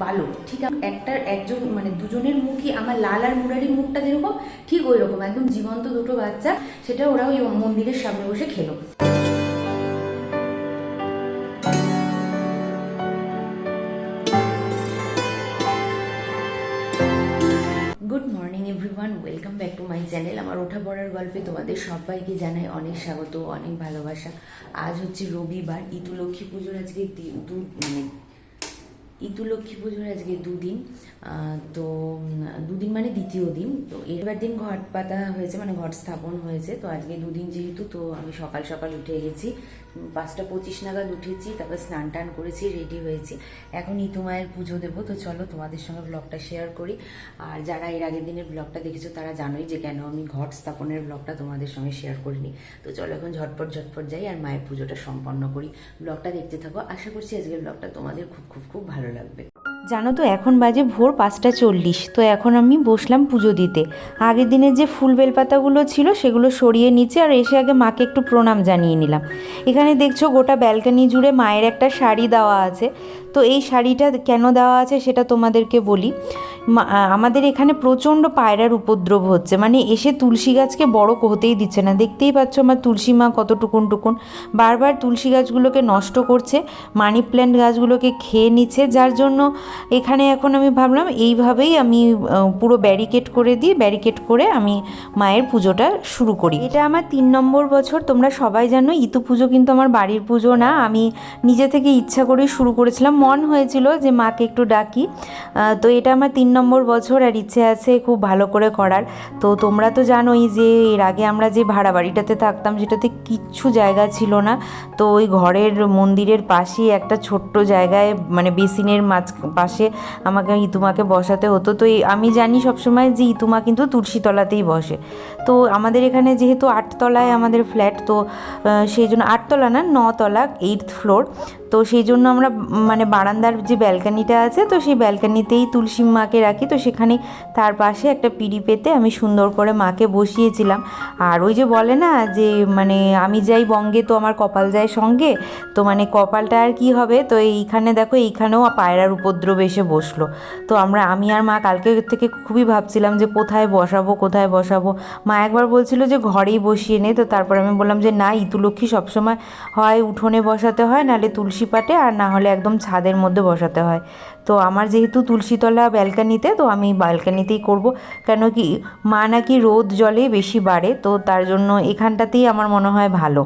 বালক, ঠিক আম- একটা একজন মানে দুজনের মুখই, আমার লাল আর মুরারির মুখটা যেরকম, ঠিক ওই রকম একদম জীবন্ত দুটো বাচ্চা, সেটা ওরা ওই মন্দিরের সামনে বসে খেলো। Good morning everyone welcome back to my channel আমার ওঠা পড়ার গল্পে তোমাদের সবাইকে জানাই অনেক স্বাগত, অনেক ভালোবাসা। আজ হচ্ছে রবিবার, ইতু লক্ষ্মী পুজোর আজকে মানে ইতু লক্ষ্মী পুজোর আজকে দুদিন তো দুদিন মানে দ্বিতীয় দিন, তো এবার দিন ঘট পাতা হয়েছে মানে ঘট স্থাপন হয়েছে, তো আজকে দুদিন যেহেতু, তো আমি সকাল সকাল উঠে গেছি। পাঁচটা পঁচিশ নাগাদ উঠেছি, তারপর স্নান টান করেছি রেডি হয়েছি। এখন ইতুমায়ের পুজো দেবো, তো চলো তোমাদের সঙ্গে ব্লগটা শেয়ার করি। আর যারা এর আগের দিনের ব্লগটা দেখেছ, তারা জানোই যে কেন আমি ঘট স্থাপনের ব্লগটা তোমাদের সঙ্গে শেয়ার করিনি। তো চলো এখন ঝটপট ঝটপট যাই আর মায়ের পুজোটা সম্পন্ন করি। ব্লগটা দেখতে থাকো। আশা করছি আজকের ব্লগটা তোমাদের খুব খুব খুব ভালো লাগবে। জানো তো, এখন বাজে ভোর পাঁচটা চল্লিশ। তো এখন আমি বসলাম পুজো দিতে। আগের দিনের যে ফুল বেলপাতাগুলো ছিল, সেগুলো সরিয়ে নিচে আর এসে আগে মাকে একটু প্রণাম জানিয়ে নিলাম। এখানে দেখছ গোটা ব্যালকানি জুড়ে মায়ের একটা শাড়ি দেওয়া আছে। তো এই শাড়িটা কেন দেওয়া আছে সেটা তোমাদেরকে বলি। আমাদের এখানে প্রচণ্ড পায়রার উপদ্রব হচ্ছে। মানে এসে তুলসী গাছকে বড় হতেই দিচ্ছে না। দেখতেই পাচ্ছ আমার তুলসী মা কত টুকুন টুকুন বারবার তুলসী গাছগুলোকে নষ্ট করছে। মানি প্ল্যান্ট গাছগুলোকে খেয়ে নিচ্ছে। যার জন্য এখানে এখন আমি ভাবলাম, এইভাবেই আমি পুরো ব্যারিকেড করে দিই ব্যারিকেড করে আমি মায়ের পুজোটা শুরু করি। এটা আমার তিন নম্বর বছর। তোমরা সবাই জানো, ইতু পুজো কিন্তু আমার বাড়ির পুজো না। আমি নিজে থেকে ইচ্ছা করে শুরু করেছিলাম। মন হয়েছিল যে মাকে একটু ডাকি। তো এটা আমার তিন নম্বর বছর আর ইচ্ছে আছে খুব ভালো করে করার। তো তোমরা তো জানোই যে এর আগে আমরা যে ভাড়া বাড়িটাতে থাকতাম সেটাতে কিচ্ছু জায়গা ছিল না। তো ওই ঘরের মন্দিরের পাশেই একটা ছোট্ট জায়গায় মানে বেসিনের মাঝ পাশে আমাকে ইতুমাকে বসাতে হতো। তো আমি জানি সবসময় যে ইতুমা কিন্তু তুলসীতলাতেই বসে। তো আমাদের এখানে যেহেতু আটতলায় আমাদের ফ্ল্যাট, তো সেই জন্য আটতলা না, নতলা, এইট ফ্লোর। তো সেই জন্য আমরা মানে বারান্দার যে ব্যালকানিটা আছে, তো সেই ব্যালকানিতেই তুলসী মাকে রাখি। তো সেখানে তার পাশে একটা পিঁড়ি পেতে আমি সুন্দর করে মাকে বসিয়েছিলাম। আর ওই যে বলে না যে মানে আমি যাই বঙ্গে, তো আমার কপাল যায় সঙ্গে। তো মানে কপালটা আর কি হবে? তো এইখানে দেখো, এইখানেও পায়রার উপদ্রব এসে বসল। তো আমরা, আমি আর মা কালকে থেকে খুবই ভাবছিলাম যে কোথায় বসাবো কোথায় বসাবো। মা একবার বলছিল যে ঘরেই বসিয়ে নে। তো তারপর আমি বললাম যে, না ইতুলক্ষ্মী সবসময় হয় উঠোনে বসাতে হয়, নাহলে তুলসী পাটে আর না হলে একদম ছাদের মধ্যে বসাতে হয়। তো আমার যেহেতু তুলসীতলা ব্যালকানিতে, তো আমি ব্যালকানিতেই করব। কেন কি, মা নাকি রোদ জলে বেশি বাড়ে, তো তার জন্য এখানটাতেই আমার মনে হয় ভালো।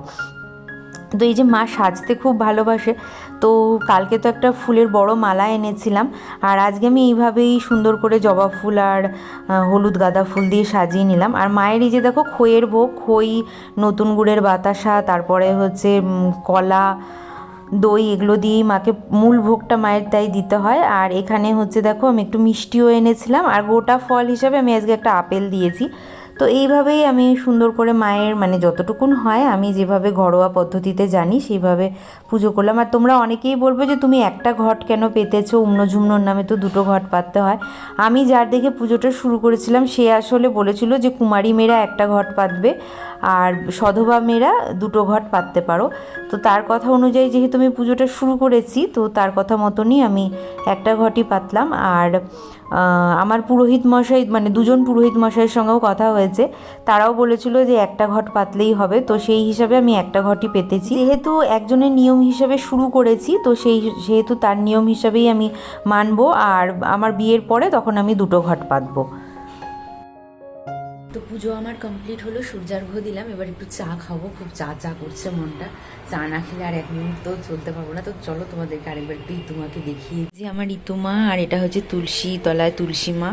তো এই যে মা সাজতে খুব ভালোবাসে, তো কালকে তো একটা ফুলের বড় মালা এনেছিলাম। আর আজকে আমি এইভাবেই সুন্দর করে জবা ফুল আর হলুদ গাঁদা ফুল দিয়ে সাজিয়ে নিলাম। আর মায়ের এই যে দেখো খইয়ের ভোগ, খই, নতুন গুড়ের বাতাসা, তারপরে হচ্ছে কলা দই এগুলো দিয়েই মাকে মূল ভোগটা মায়ের তাই দিতে হয়। আর এখানে হচ্ছে দেখো আমি একটু মিষ্টিও এনেছিলাম। আর গোটা ফল হিসাবে আমি আজকে একটা আপেল দিয়েছি। তো এইভাবেই আমি সুন্দর করে মায়ের মানে যতটুকুন হয় আমি যেভাবে ঘরোয়া পদ্ধতিতে জানি সেইভাবে পুজো করলাম। আর তোমরা অনেকেই বলবে যে তুমি একটা ঘট কেন পেতেছো? উম্নঝুম্নর নামে তো দুটো ঘট পাততে হয়। আমি যার দেখে পুজোটা শুরু করেছিলাম, সে আসলে বলেছিল যে কুমারী মেয়েরা একটা ঘট পাতবে আর সধবা মেয়েরা দুটো ঘট পাততে পারো। তো তার কথা অনুযায়ী যেহেতু আমি পুজোটা শুরু করেছি, তো তার কথা মতনই আমি একটা ঘটই পাতলাম। আর আমার পুরোহিত মশাই মানে দুজন পুরোহিত মশাইয়ের সঙ্গেও কথা হয়েছে। তারাও বলেছিল যে একটা ঘট পাতলেই হবে, তো সেই হিসাবে আমি একটা ঘটই পেতেছি। যেহেতু একজনের নিয়ম হিসাবে শুরু করেছি, তো সেই সেহেতু তার নিয়ম হিসাবেই আমি মানবো, আর আমার বিয়ের পরে তখন আমি দুটো ঘট পাতবো। পুজো আমার কমপ্লিট হলো সূর্যার্ঘ দিলাম, এবার একটু চা খাব, খুব চা চা করছে মনটা। চা না খেলে আর এক মুহূর্ত চলতে পারব না, তো চলো তোমাদেরকে আরেকবার একটু ইতুমাকে দেখিয়ে যে আমার ইতুমা, আর এটা হচ্ছে তুলসী তলায় তুলসী মা,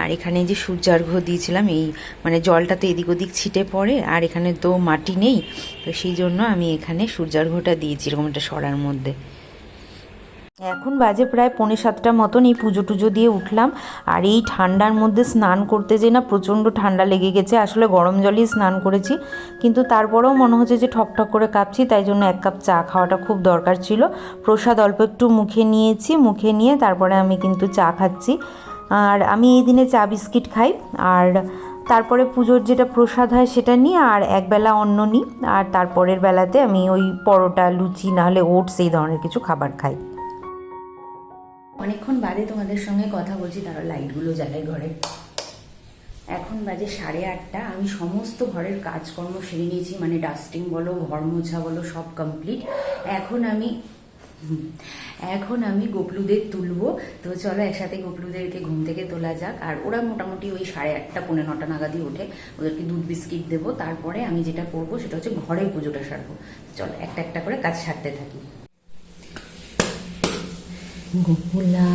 আর এখানে যে সূর্যার্ঘ দিয়েছিলাম, এই মানে জলটা তো এদিক ওদিক ছিটে পড়ে, আর এখানে তো মাটি নেই, তো সেই জন্য আমি এখানে সূর্যার্ঘটা দিয়েছি, এরকম একটা সরার মধ্যে। এখন বাজে প্রায় পৌনে সাতটা মতন এই পুজো টুজো দিয়ে উঠলাম। আর এই ঠান্ডার মধ্যে স্নান করতে যে না প্রচণ্ড ঠান্ডা লেগে গেছে, আসলে গরম জলেই স্নান করেছি। কিন্তু তারপরেও মনে হচ্ছে যে ঠক ঠক করে কাঁপছি, তাই জন্য এক কাপ চা খাওয়াটা খুব দরকার ছিল। প্রসাদ অল্প একটু মুখে নিয়েছি, মুখে নিয়ে তারপরে আমি কিন্তু চা খাচ্ছি। আর আমি এই দিনে চা বিস্কিট খাই, আর তারপরে পুজোর যেটা প্রসাদ হয় সেটা নিই, আর একবেলা অন্ন নিই। আর তারপরের বেলাতে আমি ওই পরোটা, লুচি, নাহলে ওটস এই ধরনের কিছু খাবার খাই। অনেকক্ষণ বাদে তোমাদের সঙ্গে কথা বলছি, তারা লাইটগুলো জ্বালাই ঘরে। এখন বাজে সাড়ে আটটা, আমি সমস্ত ঘরের কাজকর্ম সেরে নিয়েছি মানে ডাস্টিং বলো, ঘর মোছা বলো, সব কমপ্লিট এখন আমি এখন আমি গোপলুদের তুলবো। তো চলো একসাথে গোপলুদেরকে ঘুম থেকে তোলা যাক। আর ওরা মোটামুটি ওই সাড়ে আটটা, পৌনে নটা নাগাদই ওঠে। ওদেরকে দুধ, বিস্কিট দেবো। তারপরে আমি যেটা করব, সেটা হচ্ছে ঘরের পুজোটা সারবো। চলো একটা একটা করে কাজ সারতে থাকি। গোপুলা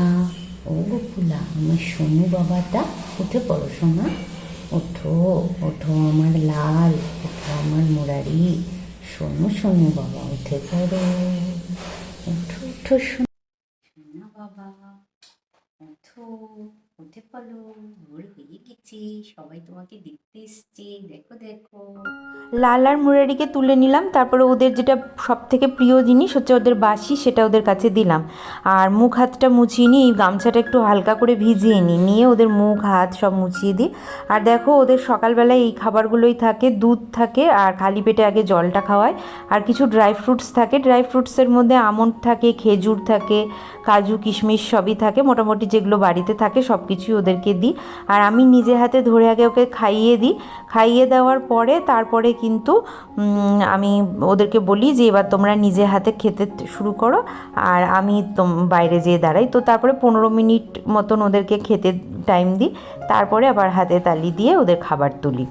ও গোপুলা আমার সোনু বাবাটা উঠে পড়ো ওঠো ওঠো আমার লাল ওঠো আমার মুরারি সোনু সোনু বাবা উঠে পড়ো ওঠো ওঠো সোনা বাবা ওঠো উঠে পড়ো ভোর হয়ে গেছে, সবাই তোমাকে দেখতে এসছে, দেখো দেখো। লাল আর মুরারিকে তুলে নিলাম, তারপরে ওদের যেটা সব থেকে প্রিয় জিনিস হচ্ছে ওদের বাসি সেটা ওদের কাছে দিলাম। আর মুখ হাতটা মুছিয়ে নিই এই গামছাটা একটু হালকা করে ভিজিয়ে নিই, নিয়ে ওদের মুখ, হাত সব মুছিয়ে দিই। আর দেখো, ওদের সকালবেলায় এই খাবারগুলোই থাকে, দুধ থাকে, আর খালি পেটে আগে জলটা খাওয়ায়। আর কিছু ড্রাই ফ্রুটস থাকে, ড্রাই ফ্রুটসের মধ্যে আমন্ড থাকে, খেজুর থাকে, কাজু, কিশমিশ সবই থাকে। মোটামুটি যেগুলো বাড়িতে থাকে, সব কিছুই ওদেরকে দিই। আর আমি নিজে হাতে ধরে আগে ওকে খাইয়ে দিই। খাইয়ে দেওয়ার পরে তারপরে কিন্তু আমি ওদেরকে বলি যে, এবার তোমরা নিজে হাতে খেতে শুরু করো। আর আমি বাইরে যেয়ে দাঁড়াই। তো তারপরে পনেরো মিনিট মতন ওদেরকে খেতে টাইম দিই। তারপরে আবার হাতে তালি দিয়ে ওদের খাবার তুলি।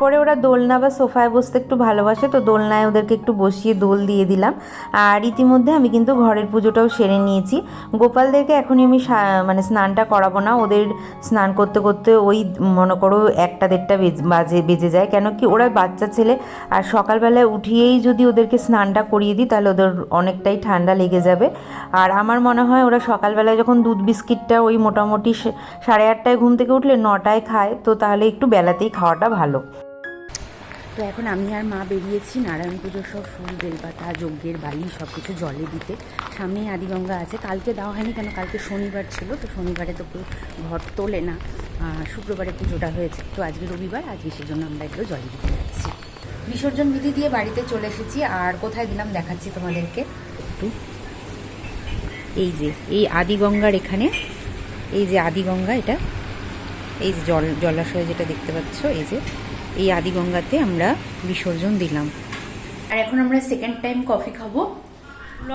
খাবার পরে ওরা দোলনা বা সোফায় বসতে একটু ভালোবাসে, তো দোলনায় ওদেরকে একটু বসিয়ে দোল দিয়ে দিলাম। আর ইতিমধ্যে আমি কিন্তু ঘরের পুজোটাও সেরে নিয়েছি। গোপালদেরকে এখনই আমি মানে স্নানটা করাবো না, ওদের স্নান করতে করতে ওই মনে করো একটা দেড়টা বেজ- বাজে যায়। কেন কি ওরা বাচ্চা ছেলে, আর সকালবেলায় উঠিয়েই যদি ওদেরকে স্নানটা করিয়ে দিই, তাহলে ওদের অনেকটাই ঠান্ডা লেগে যাবে। আর আমার মনে হয় ওরা সকালবেলায় যখন দুধ বিস্কিটটা ওই মোটামুটি সাড়ে আটটায় ঘুম থেকে উঠলে নটায় খায়, তো তাহলে একটু বেলাতেই খাওয়াটা ভালো। তো এখন আমি আর মা বেরিয়েছি, নারায়ণ পুজোর সব ফুল, বেলপাতা, যজ্ঞের বালি সব কিছু জলে দিতে। সামনেই আদিগঙ্গা আছে। কালকে দেওয়া হয়নি কেন? কালকে শনিবার ছিল, তো শনিবারে তো কেউ ঘর তোলে না। শুক্রবারে পুজোটা হয়েছে। তো আজকে রবিবার, আজকে সেজন্য আমরা এগুলো জলে দিতে যাচ্ছি। বিসর্জন বিধি দিয়ে বাড়িতে চলে এসেছি। আর কোথায় দিলাম? দেখাচ্ছি তোমাদেরকে। একটু এই যে, এই আদিগঙ্গার এখানে, এই যে আদিগঙ্গা, এটা। এই যে জল, জলাশয় যেটা দেখতে পাচ্ছ, এই যে এই আদিগঙ্গাতে আমরা বিসর্জন দিলাম। আর এখন আমরা সেকেন্ড টাইম কফি খাব।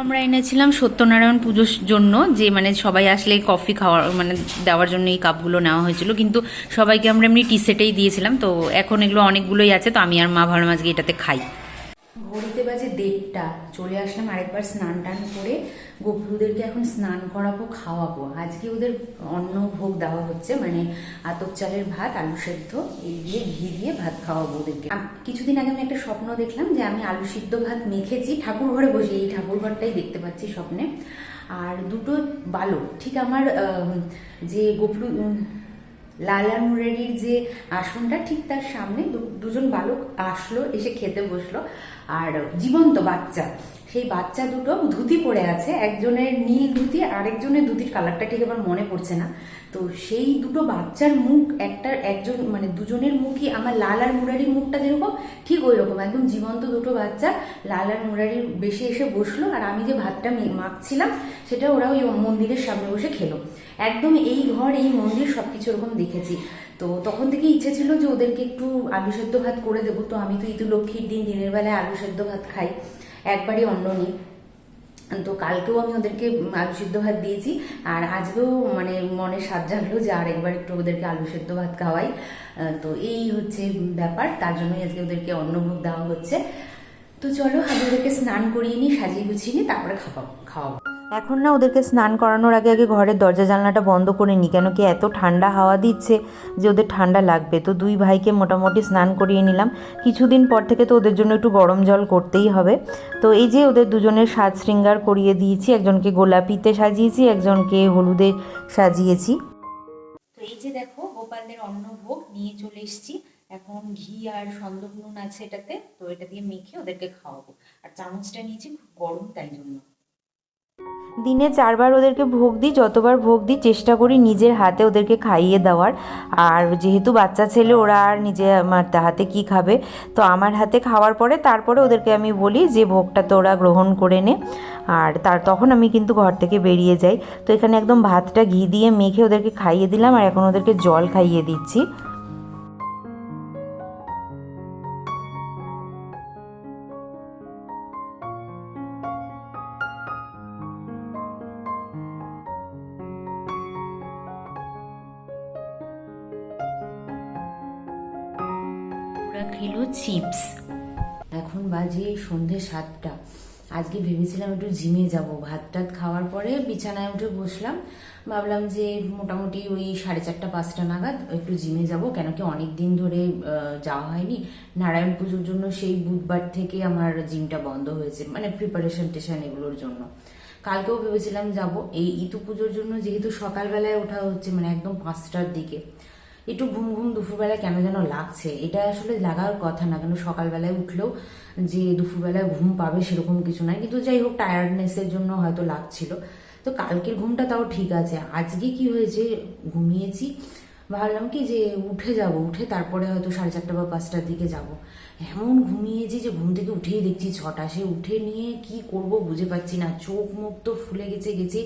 আমরা এনেছিলাম সত্যনারায়ণ পুজোর জন্য, যে মানে সবাই আসলে কফি খাওয়া মানে দেওয়ার জন্য এই কাপগুলো নেওয়া হয়েছিল। কিন্তু সবাইকে আমরা এমনি টি সেটেই দিয়েছিলাম, তো এখন এগুলো অনেকগুলোই আছে, তো আমি আর মা ভালো আজকে এটাতে খাই। ঘড়িতে বাজে দেড়টা। চলে আসলাম আরেকবার স্নান টান করে। গোপুরুদেরকে এখন স্নান করাবো, খাওয়াবো। আজকে ওদের অন্ন ভোগ দেওয়া হচ্ছে মানে আতপ চালের ভাত, আলু সেদ্ধ। এই দিয়ে ঘি দিয়ে ভাত খাওয়াবো ওদেরকে। কিছুদিন আগে আমি একটা স্বপ্ন দেখলাম যে আমি আলু সিদ্ধ ভাত মেখেছি। ঠাকুর ঘরে বসে এই ঠাকুর ঘরটাই দেখতে পাচ্ছি স্বপ্নে। আর দুটো বালক, ঠিক আমার যে গোপুরু লাল মুরারির যে আসনটা, ঠিক তার সামনে দুজন বালক আসলো, এসে খেতে বসল। আর জীবন্ত বাচ্চা, সেই বাচ্চা দুটো ধুতি পরে আছে। একজনের নীল ধুতি আরেকজনের ধুতির কালারটা ঠিক আমার মনে পড়ছে না। তো সেই দুটো বাচ্চার মুখ একটা একজন মানে দুজনের মুখই আমার লাল আর মুরারির মুখটা যেরকম, ঠিক ওই রকম একদম জীবন্ত দুটো বাচ্চা, লাল আর মুরারির বেশি এসে বসল, আর আমি যে ভাতটা মাখছিলাম, সেটা ওরা ওই মন্দিরের সামনে বসে খেলো। একদম এই ঘর, এই মন্দির সব কিছু ওরকম দেখেছি। তো তখন থেকে ইচ্ছে ছিল যে ওদেরকে একটু আলু সেদ্ধ ভাত করে দেবো, তো আমি তো ইতু লক্ষ্মীর দিন দিনের বেলায় আলু সেদ্ধ ভাত খাই, একবারই অন্ন নিই। তো কালকেও আমি ওদেরকে আলু সিদ্ধ ভাত দিয়েছি। আর আজকেও মানে মনে সাজ জানলো যে আর একবার একটু ওদেরকে আলু সিদ্ধ ভাত খাওয়াই। তো এই হচ্ছে ব্যাপার। তার জন্যই আজকে ওদেরকে অন্নভোগ দেওয়া হচ্ছে। তো চলো আমি ওদেরকে স্নান করিয়ে নিই, সাজিয়ে গুছিয়ে নিই, তারপরে খাওয়াবো খাওয়াবো। এখন না ওদেরকে স্নান করানোর আগে আগে ঘরের দরজা জানলাটা বন্ধ করে নিই কেন কি এত ঠান্ডা হাওয়া দিচ্ছে যে ওদের ঠান্ডা লাগবে। তো দুই ভাইকে মোটামুটি স্নান করিয়ে নিলাম। কিছুদিন পর থেকে তো ওদের জন্য একটু গরম জল করতেই হবে। তো এই যে ওদের দুজনের সাজ শৃঙ্গার করিয়ে দিয়েছি, একজনকে গোলাপিতে সাজিয়েছি, একজনকে হলুদে সাজিয়েছি। তো এই যে দেখো, গোপালদের অন্নভোগ নিয়ে চলে এসেছি। এখন ঘি আর সন্দক নুন আছে এটাতে, তো এটা দিয়ে মেখে ওদেরকে খাওয়াবো। আর চামচটা নিয়েছি খুব গরম, তাই জন্য। দিনে চারবার ওদেরকে ভোগ দিই, যতবার ভোগ দিই, চেষ্টা করি নিজের হাতে ওদেরকে খাইয়ে দেওয়ার। আর যেহেতু বাচ্চা ছেলে, ওরা আর নিজে আমার হাতে কি খাবে? তো আমার হাতে খাওয়ার পরে তারপরে ওদেরকে আমি বলি যে, ভোগটা তো ওরা গ্রহণ করে নে। আর তার তখন আমি কিন্তু ঘর থেকে বেরিয়ে যাই। তো এখানে একদম ভাতটা ঘি দিয়ে মেখে ওদেরকে খাইয়ে দিলাম, আর এখন ওদেরকে জল খাইয়ে দিচ্ছি। সন্ধে সাতটা। আজকে ভেবেছিলাম একটু জিমে যাব। ভাত টাত খাওয়ার পরে বিছানায় উঠে বসলাম। ভাবলাম যে মোটামুটি ওই সাড়ে চারটা, পাঁচটা নাগাদ একটু জিমে যাব। কেন কি অনেক দিন ধরে যাওয়া হয়নি। নারায়ণ পুজোর জন্য সেই বুধবার থেকে আমার জিমটা বন্ধ হয়েছে মানে প্রিপারেশন টেশন এগুলোর জন্য। কালকেও ভেবেছিলাম যাব। এই ইতু পুজোর জন্য যেহেতু সকালবেলায় ওঠা হচ্ছে মানে একদম পাঁচটার দিকে। একটু ঘুম ঘুম দুপুরবেলায় কেন যেন লাগছে? এটা আসলে লাগার কথা না, কেন সকালবেলায় উঠলেও যে দুপুরবেলায় ঘুম পাবে সেরকম কিছু নাই। কিন্তু যাই হোক টায়ার্ডনেসের জন্য হয়তো লাগছিল। তো কালকের ঘুমটা তাও ঠিক আছে। আজকে কি হয়েছে? ঘুমিয়েছি। ভাবলাম কি যে উঠে যাব, উঠে তারপরে হয়তো সাড়ে চারটা বা পাঁচটার দিকে যাব। এমন ঘুমিয়েছি যে ঘুম থেকে উঠেই দেখছি ছটা। সে উঠে নিয়ে কি করব বুঝে পাচ্ছি না। চোখ মুখ তো ফুলে গেছে গেছে।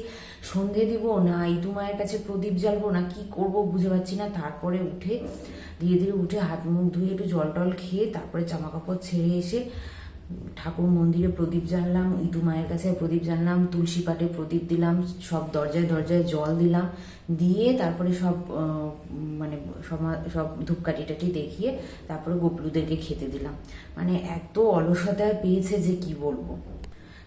সন্ধে দিব না, ইতু মায়ের কাছে প্রদীপ জ্বালবো না, কি করব বুঝে পাচ্ছি না। তারপরে উঠে, ধীরে ধীরে উঠে হাত মুখ ধুয়ে একটু জল টল খেয়ে তারপরে জামা কাপড় ছেড়ে এসে ঠাকুর মন্দিরে প্রদীপ জ্বাললাম ইদু মায়ের কাছে প্রদীপ জ্বাললাম, তুলসী পাটে প্রদীপ দিলাম, সব দরজায় দরজায় জল দিলাম, দিয়ে তারপরে সব মানে সব ধূপকাঠি টাটি দেখিয়ে তারপরে গোপলুদেরকে খেতে দিলাম। মানে এত অলসতায় পেয়েছে যে কি বলব।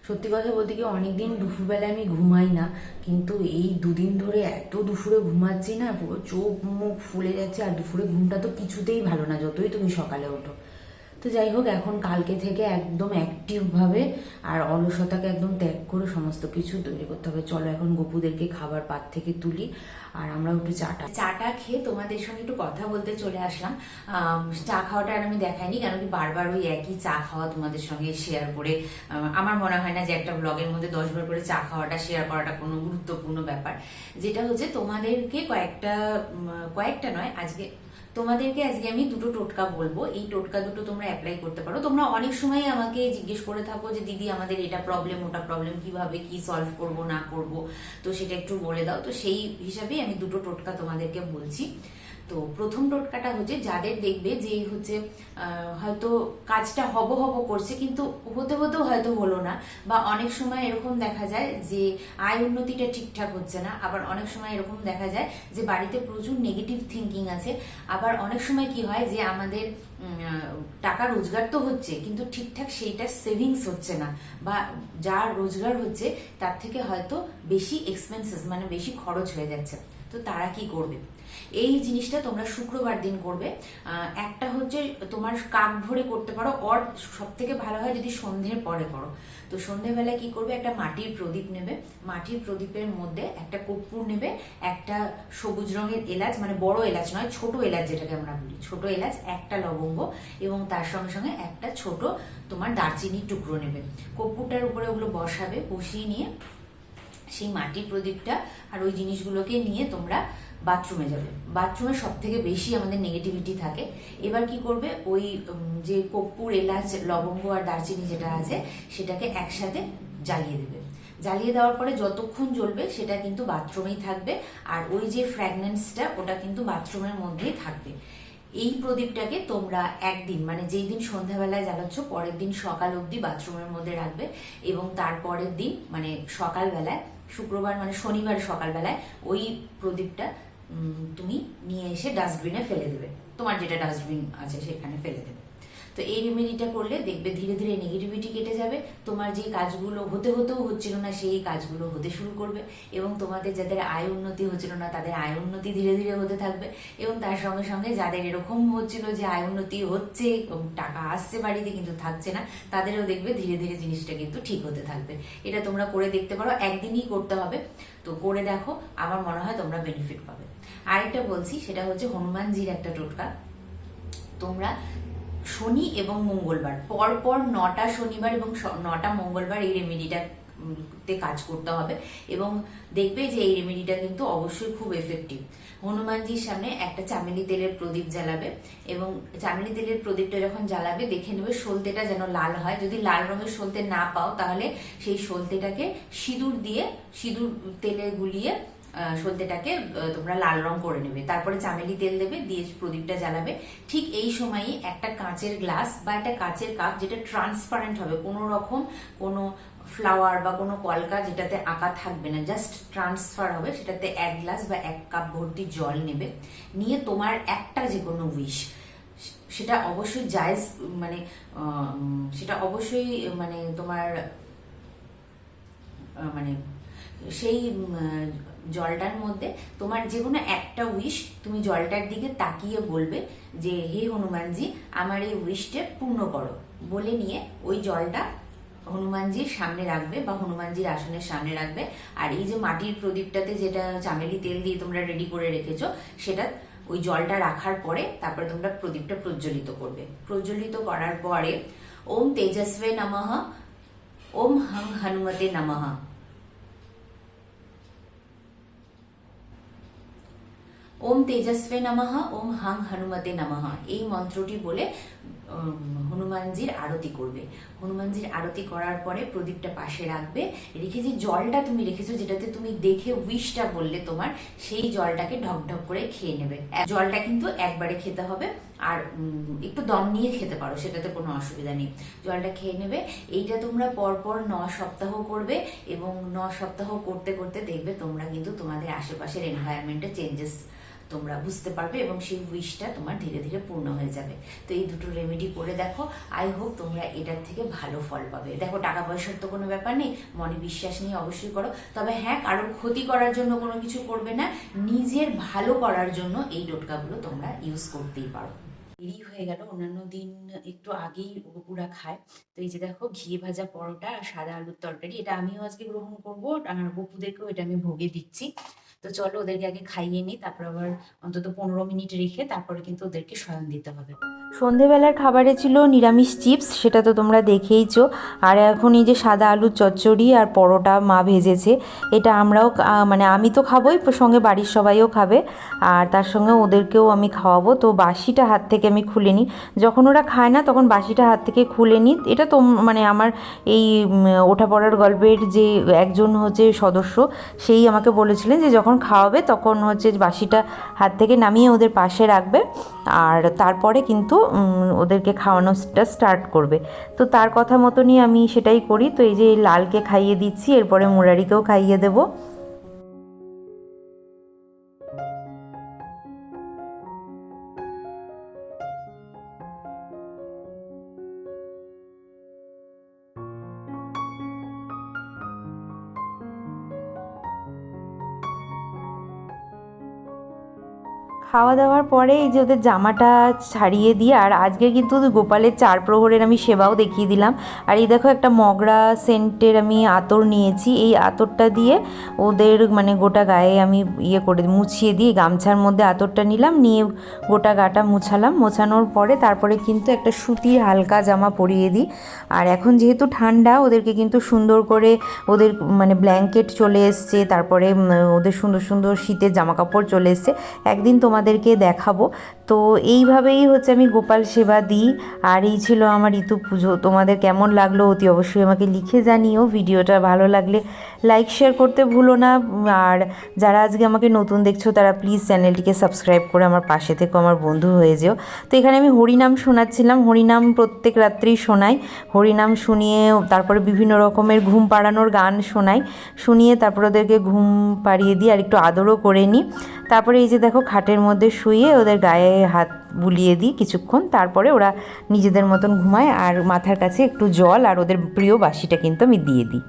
সত্যি কথা বলতে কি অনেকদিন দুপুরবেলায় আমি ঘুমাই না, কিন্তু এই দুদিন ধরে এত দুপুরে ঘুমাচ্ছি না, পুরো চোখ মুখ ফুলে যাচ্ছে, আর দুপুরে ঘুমটা তো কিছুতেই ভালো না, যতই তুমি সকালে ওঠো। তো যাই হোক, এখন কালকে থেকে একদম অ্যাক্টিভভাবে আর অলসতাকে একদম ত্যাগ করে সমস্ত কিছু তৈরি করতে হবে। চলো এখন গপুদেরকে খাবার পাত থেকে তুলি আর আমরা একটু চাটা। চাটা খেয়ে তোমাদের সঙ্গে একটু কথা বলতে চলে আসলাম। চা খাওয়াটা আর আমি দেখাইনি, কেন কি বারবার ওই একই চা খাওয়া তোমাদের সঙ্গে শেয়ার করে আমার মনে হয় না যে একটা ব্লগের মধ্যে দশ বার করে চা খাওয়াটা শেয়ার করাটা কোনো গুরুত্বপূর্ণ ব্যাপার। যেটা হচ্ছে তোমাদেরকে কয়েকটা কয়েকটা নয়, আজকে তোমাদেরকে আজকে আমি দুটো টোটকা বলব। এই টোটকা দুটো তোমরা অ্যাপ্লাই করতে পারো। তোমরা অনেক সময় আমাকে জিজ্ঞেস করে থাকো যে, দিদি, আমাদের এটা প্রবলেম ওটা প্রবলেম কীভাবে কি সলভ করব, না করব? তো সেটা একটু বলে দাও। তো সেই হিসাবেই আমি দুটো টোটকা তোমাদেরকে বলছি। তো প্রথম টোটকাটা হচ্ছে যাদের দেখবে যে হচ্ছে হয়তো কাজটা হব হব করছে, কিন্তু হতে হতেও হয়তো হলো না। বা অনেক সময় এরকম দেখা যায় যে আয় উন্নতিটা ঠিকঠাক হচ্ছে না। আবার অনেক সময় এরকম দেখা যায় যে বাড়িতে প্রচুর নেগেটিভ থিঙ্কিং আছে। আবার অনেক সময় কি হয় যে আমাদের টাকা রোজগার তো হচ্ছে, কিন্তু ঠিকঠাক সেইটা সেভিংস হচ্ছে না। বা যার রোজগার হচ্ছে, তার থেকে হয়তো বেশি এক্সপেন্সেস মানে বেশি খরচ হয়ে যাচ্ছে। তো তারা কি করবে? এই জিনিসটা তোমরা শুক্রবার দিন করবে। একটা হচ্ছে তোমার কাক ভরে করতে পারো অর সব থেকে ভালো হয় যদি সন্ধ্যের পরে করো। তো সন্ধ্যেবেলায় কি করবে? একটা মাটির প্রদীপ নেবে। মাটির প্রদীপের মধ্যে একটা কর্পূর নেবে, একটা সবুজ রঙের এলাচ মানে বড় এলাচ নয়, ছোট এলাচ যেটাকে আমরা বলি। ছোট এলাচ, একটা লবঙ্গ, এবং তার সঙ্গে সঙ্গে একটা ছোট তোমার দারচিনির টুকরো নেবে। কর্পূরটার উপরে ওগুলো বসাবে, বসিয়ে নিয়ে সেই মাটির প্রদীপটা আর ওই জিনিসগুলোকে নিয়ে তোমরা বাথরুমে যাবে। বাথরুমে সব থেকে বেশি আমাদের নেগেটিভিটি থাকে। এবার কি করবে? ওই যে কর্পূর, এলাচ, লবঙ্গ আর দারচিনি যেটা আছে, সেটাকে একসাথে জ্বালিয়ে দেবে। জ্বালিয়ে দেওয়ার পরে যতক্ষণ জ্বলবে, সেটা কিন্তু বাথরুমেই থাকবে। আর ওই যে ফ্র্যাগনেন্সটা ওটা কিন্তু বাথরুমের মধ্যেই থাকবে। এই প্রদীপটাকে তোমরা একদিন মানে যেই দিন সন্ধ্যাবেলায় জ্বালাচ্ছ, পরের দিন সকাল অবধি বাথরুমের মধ্যে রাখবে। এবং তারপরের দিন মানে সকালবেলায়, শুক্রবার মানে শনিবার সকালবেলায়, ওই প্রদীপটা তুমি নিয়ে এসে ডাস্টবিনে ফেলে দেবে। তোমার যেটা ডাস্টবিন আছে সেখানে ফেলে দেবে। তো এই রেমেডিটা করলে দেখবে ধীরে ধীরে নেগেটিভিটি কেটে যাবে, তোমার যে কাজগুলো হতে হতেও হচ্ছিল না, সেই কাজগুলো হতে শুরু করবে এবং তোমাদের যাদের আয় উন্নতি হচ্ছিল না, তাদের আয় উন্নতি ধীরে ধীরে হতে থাকবে এবং তার সঙ্গে সঙ্গে যাদের এরকম হচ্ছিল যে আয় উন্নতি হচ্ছে টাকা আসছে বাড়িতে কিন্তু থাকছে না, তাদেরও দেখবে ধীরে ধীরে জিনিসটা কিন্তু ঠিক হতে থাকবে। এটা তোমরা করে দেখতে পারো, একদিনই করতে হবে। তো করে দেখো, আমার মনে হয় তোমরা বেনিফিট পাবে। আরেকটা বলছি, সেটা হচ্ছে হনুমানজির একটা টোটকা। তোমরা শনি এবং মঙ্গলবার পর পর নটা শনিবার এবং নটা মঙ্গলবার এই রেমেডিটা তে কাজ করতে হবে এবং দেখবে যে এই রেমেডিটা কিন্তু অবশ্যই খুব এফেক্টিভ হনুমানজির সামনে একটা চামেলি তেলের প্রদীপ জ্বালাবে এবং চামেলি তেলের প্রদীপটা যখন জ্বালাবে, দেখে নেবে সলতেটা যেন লাল হয়। যদি লাল রঙের সলতে না পাও, তাহলে সেই সলতেটাকে সিঁদুর দিয়ে, সিঁদুর তেলে গুলিয়ে আহ, তোমরা লাল রং করে নেবে। তারপরে চামেলি তেল দেবে দিয়ে প্রদীপটা জ্বালাবে। ঠিক এই সময়ই একটা কাঁচের গ্লাস বা একটা কাঁচের কাপ যেটা ট্রান্সপারেন্ট হবে কোনো রকম কোনো ফ্লাওয়ার বা কোনো কলকা যেটাতে আঁকা থাকবে না জাস্ট ট্রান্সফার হবে সেটাতে এক গ্লাস বা এক কাপ ভর্তি জল নেবে। নিয়ে তোমার একটা যে কোনো উইশ সেটা অবশ্যই জায়জ মানে সেটা অবশ্যই মানে তোমার মানে সেই জলটার মধ্যে তোমার যে কোনো একটা উইশ তুমি জলটার দিকে তাকিয়ে বলবে যে, হে হনুমানজি, আমার এই উইশটা পূর্ণ করো। বলে নিয়ে ওই জলটা হনুমানজির সামনে রাখবে বা হনুমানজির আসনের সামনে রাখবে। আর এই যে মাটির প্রদীপটাতে যেটা চামেলি তেল দিয়ে তোমরা রেডি করে রেখেছো, সেটা ওই জলটা রাখার পরে তারপরে তোমরা প্রদীপটা প্রজ্বলিত করবে। প্রজ্বলিত করার পরে, ওম তেজস্বে নমঃ, ওম হং হনুমতে নমঃ। ওম তেজস্বে নমঃ, ওম হাং হনুমতে নমঃ। এই মন্ত্রটি বলে হনুমানজির আরতি করবে। হনুমানজির আরতি করার পরে প্রদীপটা পাশে রাখবে। রেখে যে জলটা তুমি রেখেছো, যেটাতে তুমি দেখে উইশটা বললে তোমার, সেই জলটাকে ঢক ঢক করে খেয়ে নেবে। জলটা কিন্তু একবারে খেতে হবে, আর একটু দম নিয়ে খেতে পারো, সেটাতে কোনো অসুবিধা নেই। জলটা খেয়ে নেবে। এইটা তোমরা পরপর ন সপ্তাহ করবে, এবং ন সপ্তাহ করতে করতে দেখবে তোমরা কিন্তু তোমাদের আশেপাশের এনভায়রনমেন্টে চেঞ্জেস তোমরা বুঝতে পারবে এবং সেই উইশটা তোমার ধীরে ধীরে পূর্ণ হয়ে যাবে। তো এই দুটো রেমেডি করে দেখো আই হোপ তোমরা এটার থেকে ভালো ফল পাবে। দেখো, টাকা পয়সার তো কোনো ব্যাপার নেই, মনে বিশ্বাস নিয়ে অবশ্যই করো। তবে হ্যাঁ কারোর ক্ষতি করার জন্য কোনো কিছু করবে না, নিজের ভালো করার জন্য এই টোটকাগুলো তোমরা ইউজ করতেই পারো। দেরি হয়ে গেল, অন্যান্য দিন একটু আগেই গপুরা খায়। তো এই যে দেখো, ঘি ভাজা পরোটা আর সাদা আলুর তরকারি, এটা আমিও আজকে গ্রহণ করব। আর গপুদেরকেও এটা আমি ভোগে দিচ্ছি। তো চলো ওদেরকে আগে খাইয়ে নিই, তারপর আবার অন্তত পনেরো মিনিট রেখে তারপরে কিন্তু ওদেরকে শয়ন দিতে হবে। সন্ধেবেলার খাবারে ছিল নিরামিষ চিপস, সেটা তো তোমরা দেখেইছো। আর এখন এই যে সাদা আলুর চচ্চড়ি আর পরোটা মা ভেজেছে, এটা আমরাও মানে আমি তো খাবোই সঙ্গে বাড়ির সবাইও খাবে। আর তার সঙ্গে ওদেরকেও আমি খাওয়াবো। তো বাসিটা হাত থেকে আমি খুলে নিই। যখন ওরা খায় না, তখন বাসিটা হাত থেকে খুলে নিই। এটা তো মানে আমার এই ওঠা পড়ার গল্পের যে একজন হচ্ছে সদস্য, সেই আমাকে বলেছিলেন যে যখন খাওয়াবে তখন হচ্ছে বাসিটা হাত থেকে নামিয়ে ওদের পাশে রাখবে। আর তারপরে কিন্তু ওদেরকে খাওয়ানোটা স্টার্ট করবে। তো তার কথা মতনই আমি সেটাই করি। তো এই যে লালকে খাইয়ে দিচ্ছি, এরপরে মুরারিকেও খাইয়ে দেবো। খাওয়া দাওয়ার পরে এই যে ওদের জামাটা ছাড়িয়ে দিয়ে, আর আজকে কিন্তু গোপালের চার প্রহরের আমি সেবাও দেখিয়ে দিলাম। আর এই দেখো একটা মগরা সেন্টের আমি আতর নিয়েছি। এই আতরটা দিয়ে ওদের মানে গোটা গায়ে আমি ইয়ে করে মুছিয়ে দিয়ে গামছার মধ্যে আতরটা নিলাম, নিয়ে গোটা গাটা মুছালাম। মোছানোর পরে তারপরে কিন্তু একটা সুতির হালকা জামা পরিয়ে দিই। আর এখন যেহেতু ঠান্ডা, ওদেরকে কিন্তু সুন্দর করে ওদের মানে ব্ল্যাঙ্কেট চলে এসছে, তারপরে ওদের সুন্দর সুন্দর শীতের জামা কাপড় চলে এসছে। একদিন তোমাদেরকে দেখাবো। তো এইভাবেই হচ্ছে আমি গোপাল সেবা দিই। আর এই ছিল আমার ঋতু পুজো। তোমাদের কেমন লাগল অতি অবশ্যই আমাকে লিখে জানিও। ভিডিওটা ভালো লাগলে লাইক শেয়ার করতে ভুলো না। আর যারা আজকে আমাকে নতুন দেখছ, তারা প্লিজ চ্যানেলটিকে সাবস্ক্রাইব করে আমার পাশে থেকো, আমার বন্ধু হয়ে যেও। তো এখানে আমি হরিনাম শোনাচ্ছিলাম। হরিনাম প্রত্যেক রাত্রেই শোনাই। হরিনাম শুনিয়ে তারপরে বিভিন্ন রকমের ঘুম পাড়ানোর গান শোনাই। শুনিয়ে তারপর ওদেরকে ঘুম পাড়িয়ে দিই আর একটু আদরও করে নিই। তারপরে এই যে দেখো, খাটের মধ্যে শুয়ে ওদের গায়ে হাত বুলিয়ে দিই কিছুক্ষণ, তারপরে ওরা নিজেদের মতন ঘুমায় আর মাথার কাছে একটু জল আর ওদের প্রিয় বাসিটা কিন্তু আমি দিয়ে দিই।